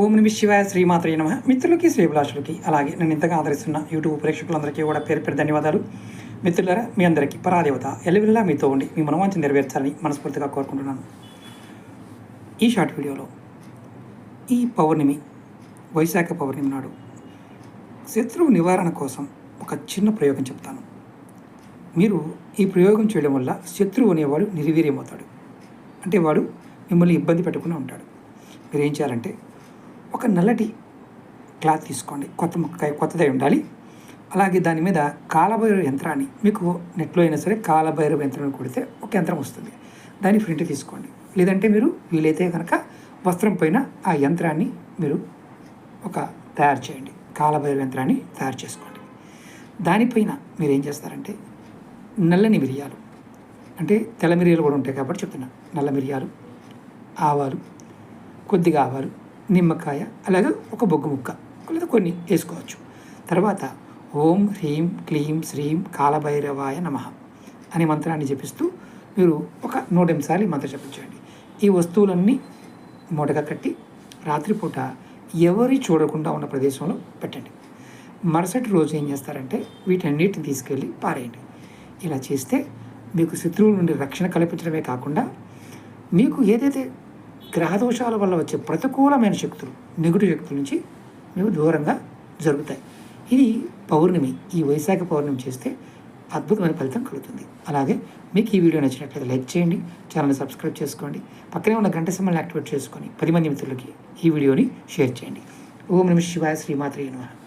ఓం నిమి శివాయ శ్రీమాత్రే నమ. మిత్రులకి శ్రీభిలాషులకి అలాగే నన్ను ఇంతగా ఆదరిస్తున్న యూట్యూబ్ ప్రేక్షకులందరికీ కూడా పేరు పేరు ధన్యవాదాలు. మిత్రులరా మీ అందరికీ పరాదేవత ఎల్లవిల్లా మీతో ఉండి మీ మనవాంచి నెరవేర్చాలని మనస్ఫూర్తిగా కోరుకుంటున్నాను. ఈ షార్ట్ వీడియోలో ఈ పౌర్ణమి వైశాఖ పౌర్ణమి నాడు శత్రువు నివారణ కోసం ఒక చిన్న ప్రయోగం చెప్తాను. మీరు ఈ ప్రయోగం చేయడం వల్ల శత్రువు అనేవాడు నిర్వీర్యమవుతాడు. అంటే వాడు మిమ్మల్ని ఇబ్బంది పెట్టకుండా ఉంటాడు. మీరు ఏం చేయాలంటే ఒక నల్లటి క్లాత్ తీసుకోండి. కొత్త మొక్క కొత్తదై ఉండాలి. అలాగే దాని మీద కాలభైరవ యంత్రాన్ని మీకు నెట్లో అయినా సరే కాలభైరవ యంత్రాన్ని కొడితే ఒక యంత్రం వస్తుంది. దాన్ని ప్రింట్ తీసుకోండి. లేదంటే మీరు వీలైతే కనుక వస్త్రం పైన ఆ యంత్రాన్ని మీరు ఒక తయారు చేయండి. కాలభైరవ యంత్రాన్ని తయారు చేసుకోండి. దానిపైన మీరు ఏం చేస్తారంటే నల్లని మిరియాలు అంటే తెల్ల మిరియాలు కూడా ఉంటాయి కాబట్టి చెప్తున్నా. నల్ల మిరియాలు ఆవాలు కొద్దిగా ఆవాలు నిమ్మకాయ అలాగే ఒక బొగ్గు ముక్క లేదా కొన్ని వేసుకోవచ్చు. తర్వాత ఓం హ్రీం క్లీం శ్రీం కాలభైరవాయ నమ అనే మంత్రాన్ని జపిస్తూ మీరు ఒక నూట ఎనిమిది సార్లు ఈ మంత్రం జపించండి. ఈ వస్తువులన్నీ మూటగా కట్టి రాత్రిపూట ఎవరి చూడకుండా ఉన్న ప్రదేశంలో పెట్టండి. మరుసటి రోజు ఏం చేస్తారంటే వీటన్నిటిని తీసుకెళ్ళి పారేయండి. ఇలా చేస్తే మీకు శత్రువుల నుండి రక్షణ కల్పించడమే కాకుండా మీకు ఏదైతే గ్రహదోషాల వల్ల వచ్చే ప్రతికూలమైన శక్తులు నెగిటివ్ శక్తుల నుంచి మేము దూరంగా జరుగుతాయి. ఇది పౌర్ణమి ఈ వైశాఖ పౌర్ణమి చేస్తే అద్భుతమైన ఫలితం కలుగుతుంది. అలాగే మీకు ఈ వీడియో నచ్చినట్లయితే లైక్ చేయండి ఛానల్ని సబ్స్క్రైబ్ చేసుకోండి పక్కనే ఉన్న గంట సమయాన్ని యాక్టివేట్ చేసుకొని పది మంది మిత్రులకి ఈ వీడియోని షేర్ చేయండి. ఓం నమ శివాయ శ్రీమాత్రి నమః.